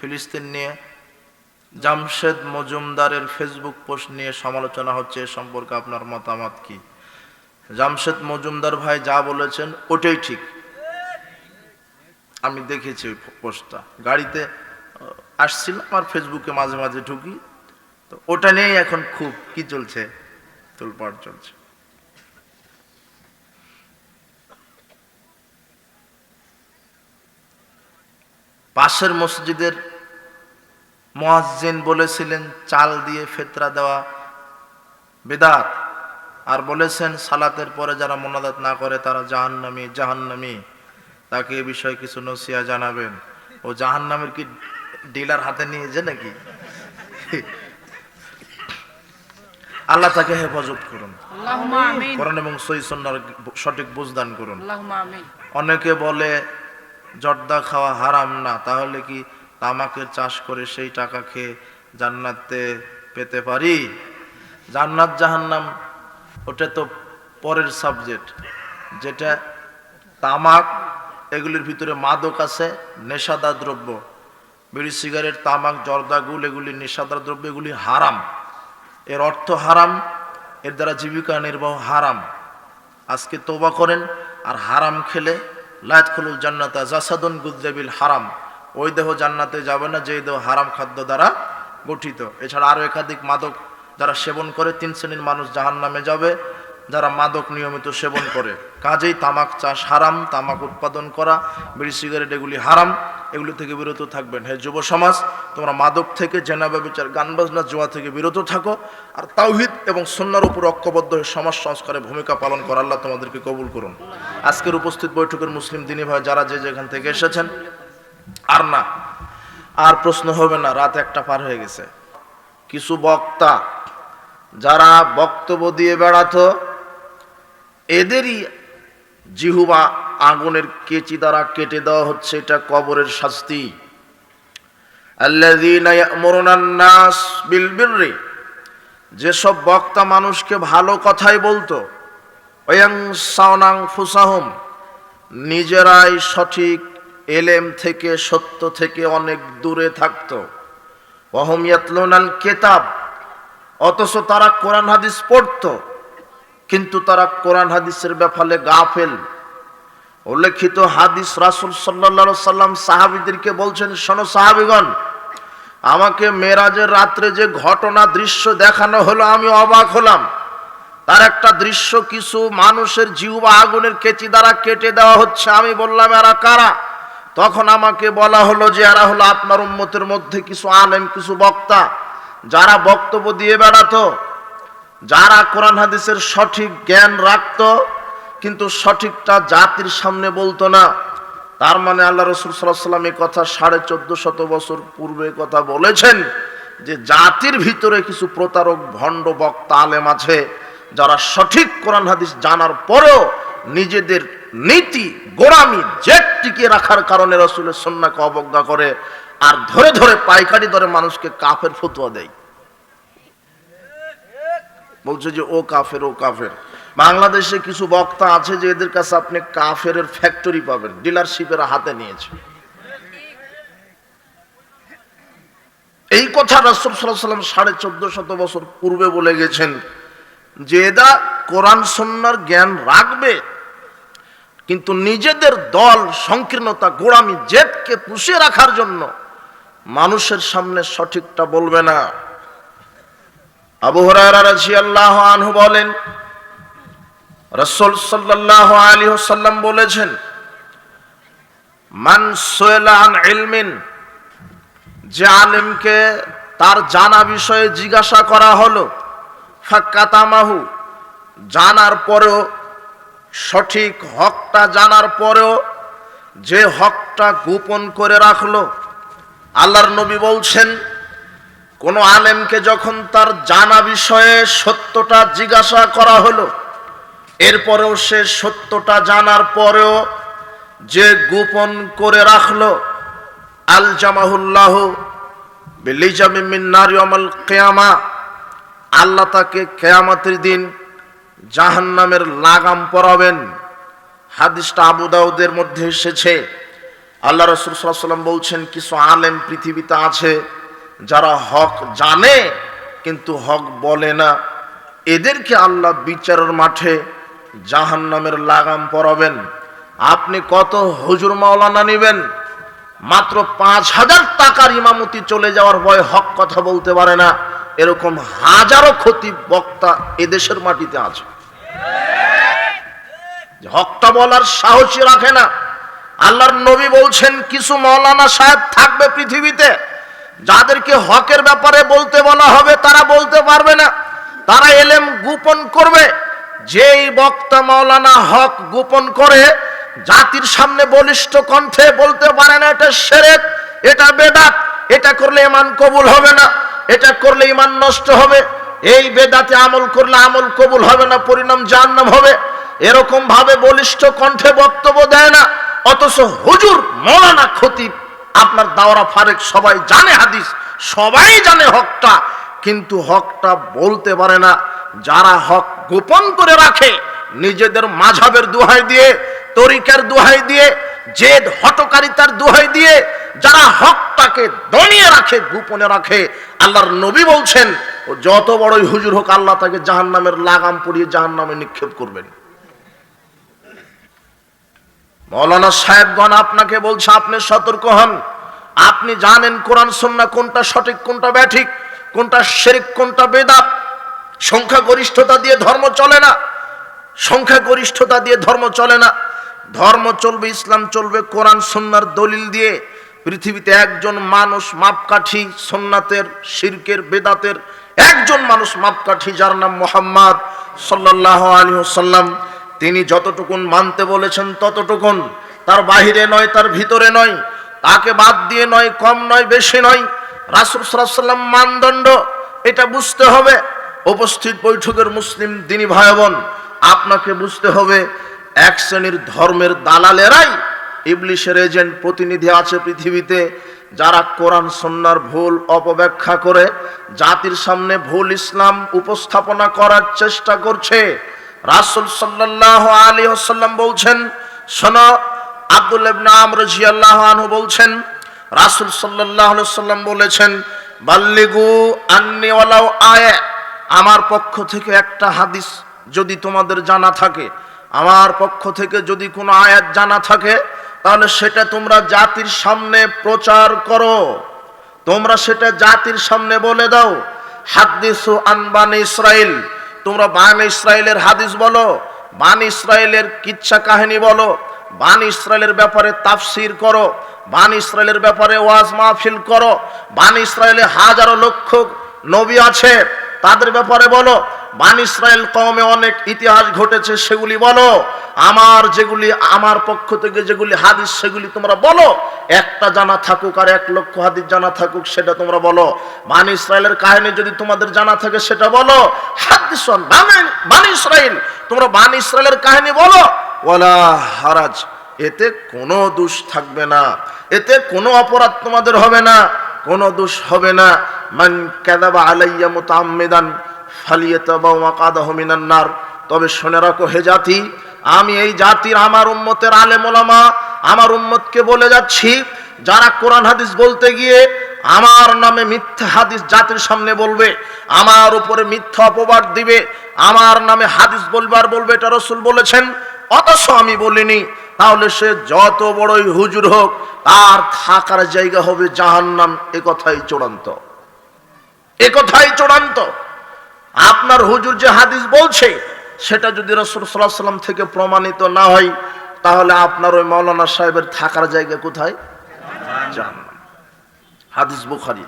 ফিলিস্তিন নিয়ে, জামশেদ মজুমদারের ফেসবুক পোস্ট নিয়ে সমালোচনা হচ্ছে, এ সম্পর্কে আপনার মতামত কি? জামশেদ মজুমদার ভাই যা বলেছেন, ওটাই ঠিক। আমি দেখেছি ওই পোস্টটা। গাড়িতে আসছিলাম, আর ফেসবুকে মাঝে মাঝে ঢুকি। তো ওটা নিয়েই এখন খুব কি চলছে, তোলপাড় চলছে। পাশের মসজিদের মোয়াজ্জিন বলেছিলেন চাল দিয়ে ফেতরা দেওয়া বেদাত। আর বলেছেন সালাতের পরে যারা মোনাজাত না করে তারা জাহান্নামী জাহান্নামী। তাকে এ বিষয়ে কিছু নসিয়া জানাবেন। ও জাহান্নামের কি ডিলার হাতে নিয়েছে নাকি? আল্লাহ তাকে হেফাজত করুন। আমিন। এবং সই সন্ন্যার সঠিক বুঝদান করুন। অনেকে বলে জর্দা খাওয়া হারাম না তাহলে কি তামাকের চাষ করে সেই টাকা খেয়ে জান্নাতে পেতে পারি? জান্নাত জাহান্নাম ওটা তো পরের সাবজেক্ট যেটা তামাক, এগুলির ভিতরে মাদক আছে, নেশাদার দ্রব্য। বিড়ি, সিগারেট, তামাক, জর্দা, গুল, এগুলি নেশাদার দ্রব্য, এগুলি হারাম। এর অর্থ হারাম, এর দ্বারা জীবিকা নির্বাহ হারাম। আজকে তোবা করেন, আর হারাম খেলে লায়াত খুলুল জান্নাতা জাসাদুন গুদ্দেবিল হারাম। ওই দেহ জান্নাতে যাবে না, যেই দেহ হারাম খাদ্য দ্বারা গঠিত। এছাড়া আরও একাধিক মাদক যারা সেবন করে, তিন শ্রেণির মানুষ জাহান নামে যাবে, যারা মাদক নিয়মিত সেবন করে। কাজেই তামাক চাষ হারাম, তামাক উৎপাদন করা, বিড়ি, সিগারেট এগুলি হারাম, এগুলি থেকে বিরত থাকবেন। হে যুব সমাজ, তোমরা মাদক থেকে জেনাবে বিচার, গান বাজনা, জোয়া থেকে বিরত থাকো, আর তাওহিদ এবং সন্ন্যার উপর ঐক্যবদ্ধ হয়ে সমাজ সংস্কারে ভূমিকা পালন করা আল্লাহ তোমাদেরকে কবুল করুন। আজকের উপস্থিত বৈঠকের মুসলিম দিনী ভাই, যারা যে যেখান থেকে এসেছেন আর না, আর প্রশ্ন হবে না, রাত একটা পার হয়ে গেছে। কিছু বক্তা যারা বক্তব্য দিয়ে বেড়াতো, এদেরই জিহুবা আগুনের কেচি দ্বারা কেটে দেওয়া হচ্ছে, এটা কবরের শাস্তি। যেসব বক্তা মানুষকে ভালো কথাই বলতো নিজেরাই সঠিক এলেম থেকে, সত্য থেকে অনেক দূরে থাকতো। ওয়াহুম ইয়াতলুনাল কিতাব অথচ তারা কোরআন হাদিস পড়তো, কিন্তু তারা কোরআন হাদিসের ব্যাপারে গাফেল। উল্লেখিত হাদিস রাসুল সাল্লা সাল্লাম সাহাবিদেরকে বলছেন, শোনো সাহাবিগণ, আমাকে মেরাজের রাত্রে যে ঘটনা দৃশ্য দেখানো হলো, আমি অবাক হলাম। তার একটা দৃশ্য, কিছু মানুষের জিউ বা আগুনের কেচি দ্বারা কেটে দেওয়া হচ্ছে। আমি বললাম, এরা কারা? তখন আমাকে বলা হলো যে, এরা হলো আপনার উম্মতের মধ্যে কিছু আলেম, কিছু বক্তা, যারা বক্তব্য দিয়ে বেড়াতো, যারা কোরআন হাদিসের সঠিক জ্ঞান রাখতো, কিন্তু সঠিকটা জাতির সামনে বলতো না। তার মানে আল্লাহ রসুল সাল্লাম এই কথা সাড়ে চোদ্দ শত বছর পূর্বে কথা বলেছেন যে, জাতির ভিতরে কিছু প্রতারক, ভণ্ড বক্তা, আলেম আছে, যারা সঠিক কোরআন হাদিস জানার পরেও নিজেদের নীতি, গোড়ামি জেট টিকিয়ে রাখার কারণে রসুলের সন্নাকে অবজ্ঞা করে আর ধরে ধরে পাইকারি ধরে মানুষকে কাফের ফতুয়া দেয়। বলছে যে, ও কাফের ও কাফের। বাংলাদেশে কিছু বক্তা আছে যে এদের কাছে আপনি কাফের ফ্যাক্টরি পাবেন ডিলারশিপের হাতে নিয়েছে। এই কথা রাসুল সাল্লাহ সাল্লাম সাড়ে চোদ্দ শত বছর পূর্বে বলে গেছেন যে এরা কোরআন সন্ন্যার জ্ঞান রাখবে কিন্তু নিজেদের দল, সংকীর্ণতা, গোড়ামি, জেদকে পুষিয়ে রাখার জন্য মানুষের সামনে সঠিকটা বলবে না। আবু রাদিয়াল্লাহু আনহু বলেন, রাসূল সাল্লাল্লাহু আলাইহি ওয়াসাল্লাম বলেছেন, মান সুয়লা আন ইলমিন যে আলেমকে তার জানা বিষয়ে জিজ্ঞাসা করা হলো, ফাক্কাতামাহু, জানার পরেও সঠিক হকটা জানার পরেও যে হকটা গোপন করে রাখল, আল্লাহর নবী বলছেন, কোন আলেমকে যখন তার জানা বিষয়ে সত্যটা জিজ্ঞাসা করা হলো, এরপরেও সে সত্যটা জানার পরেও যে গোপন করে রাখল আল জামাহুল্লাহ বিলিজামিমিনারিয়মাল কেয়ামা, আল্লাহ তাকে কেয়ামাতের দিন জাহান্নামের লাগাম পরাবেন। হাদিসটা আবু দাউদের মধ্যে এসেছে। আল্লাহ রসুল সাল্লাম বলছেন, কিছু আলেম পৃথিবীতে আছে যারা হক জানে কিন্তু হক বলে না। এদেরকে আল্লাহ বিচারের মাঠে জাহান নামের লাগাম পরাবেন। আপনি কত হুজুর মাওলানা নেবেন? মাত্র পাঁচ হাজার টাকার ইমামতি চলে যাওয়ার ভয় হক কথা বলতে পারে না। এরকম হাজারো ক্ষতি বক্তা এদেশের মাটিতে আছে। হকটা বলার সাহসী রাখে না। আল্লাহর নবী বলছেন, কিছু মৌলানা সাহেব থাকবে পৃথিবীতে, যাদেরকে হকের ব্যাপারে বলতে বলা হবে তারা বলতে পারবে না। তারা এলেম গোপন করবে। যেই বক্তা মাওলানা হক গোপন করে, জাতির সামনে বলিষ্ঠ কণ্ঠে বলতে পারে না, এটা সেরেক, এটা বেদাত, এটা করলে ইমান কবুল হবে না। এটা করলে ইমান নষ্ট হবে। এই বেদাতে আমল করলে আমল কবুল হবে না, পরিণাম জাহান্নাম হবে। এরকম ভাবে বলিষ্ঠ কণ্ঠে বক্তব্য দেয় না। অথচ হুজুর মৌলানা খতিব, আপনার দাওরা ফারেক সবাই জানে হাদিস, সবাই জানে হকটা। কিন্তু হকটা বলতে পারে না। যারা হক গোপন করে রাখে, নিজেদের মাঝাবের দোহাই দিয়ে, তরিকার দোহাই দিয়ে, জেদ হটকারিতার দোহাই দিয়ে যারা হকটাকে দমিয়ে রাখে, গোপনে রাখে, আল্লাহর নবী বলছেন, ও যত বড়ই হুজুর হোক, আল্লাহ তাকে জাহান্নামের লাগাম পরিয়ে জাহান্নামে নিক্ষেপ করবেন। মৌলানা সাহেবগণ আপনাকে বলছে, আপনি সতর্ক হন। আপনি জানেন কোরআন সন্না কোনটা সঠিক, কোনটা ব্যাঠিক, কোনটা শেরিক, কোনটা বেদাত। সংখ্যাগরিষ্ঠতা দিয়ে ধর্ম চলে না। সংখ্যাগরিষ্ঠতা দিয়ে ধর্ম চলে না। ধর্ম চলবে, ইসলাম চলবে, কোরআন সন্ন্যার দলিল দিয়ে পৃথিবীতে একজন মানুষ মাপকাঠি সন্ন্যাতের শিরকের বেদাতের একজন মানুষ মাপকাঠি, যার নাম মোহাম্মদ সাল্লাহ আলী সাল্লাম তিনি যতটুকুন মানতে বলেছেন ততটুকুন। তার বাহিরে নয়, তার ভিতরে নয়। তাকে বাদ দিয়ে নয়, কম নয়, বেশি নয়। রাসুল সাল্লাম মানদণ্ড, এটা বুঝতে হবে। উপস্থিত বৈঠকের মুসলিম দিনী ভাই বোন, আপনাকে বুঝতে হবে, এক শ্রেণির ধর্মের দালালেরাই ইবলিশের এজেন্ট প্রতিনিধি আছে পৃথিবীতে, যারা কোরআন সন্ন্যার ভুল অপব্যাখ্যা করে, জাতির সামনে ভুল ইসলাম উপস্থাপনা করার চেষ্টা করছে। রাসুল সাল্লাহ আলী হাসাল্লাম বলছেন, শোনো, আব্দুল আমর রাদিয়াল্লাহু আনহু বলছেন, রাসূল আলাইহি সাল্লাম বলেছেন, বাল্লিগু আন্নি ওয়ালাউ আয়া, আমার পক্ষ থেকে একটা হাদিস যদি তোমাদের জানা থাকে। আমার পক্ষ থেকে যদি কোনো আয়াত জানা থাকে, তাহলে সেটা তোমরা জাতির সামনে প্রচার করো। তোমরা সেটা জাতির সামনে বলে দাও। হাদিসু আনবান ইসরাইল। তোমরা বান ইসরায়েলের হাদিস বলো, বান ইসরায়েলের কিচ্ছা কাহিনী বলো, বান ইসরায়েলের ব্যাপারে তাফসির করো, বান ইসরায়েলের ব্যাপারে ওয়াজ মাহফিল করো, বান ইসরায়েলে হাজারো লক্ষ নবী আছে, তাদের ব্যাপারে বলো বান ইসরায়েল কমে অনেক ইতিহাস ঘটেছে, সেগুলি বলো। আমার যেগুলি, আমার পক্ষ থেকে যেগুলি হাদিস, সেগুলি তোমরা বলো। একটা জানা থাকুক আর এক লক্ষ হাদিস জানা থাকুক, সেটা তোমরা বলো। বান ইসরায়েলের কাহিনী যদি তোমাদের জানা থাকে, সেটা বলো। হাদিস বান ইসরায়েল, তোমরা বান ইসরায়েলের কাহিনী বলো। ওয়ালা হারাজ, এতে কোনো দোষ থাকবে না। এতে কোনো অপরাধ তোমাদের হবে না, কোনো দোষ হবে না। মান কাযাবা আলাইয়া মুতাআম্মিদান নার। তবে শুনে রাখো হে জাতি, আমি এই জাতির, আমার উম্মতের আলেম ওলামা, আমার উম্মতকে বলে যাচ্ছি, যারা কোরআন হাদিস বলতে গিয়ে আমার নামে মিথ্যা হাদিস জাতির সামনে বলবে, আমার উপরে মিথ্যা অপবাদ দিবে, আমার নামে হাদিস বলবার বলবে, এটা রসুল বলেছেন, অথচ আমি বলিনি। তাহলে সে যত বড়ই হুজুর হোক, তার থাকার জায়গা হবে জাহান্নাম, এ কথাই চূড়ান্ত। এ কথাই চূড়ান্ত। আপনার হুজুর যে হাদিস বলছে, সেটা যদি রসুল সাল্লাহ সাল্লাম থেকে প্রমাণিত না হয়, তাহলে আপনার ওই মৌলানা সাহেবের থাকার জায়গা কোথায়? জাহান্নাম। হাদিস বুখারি।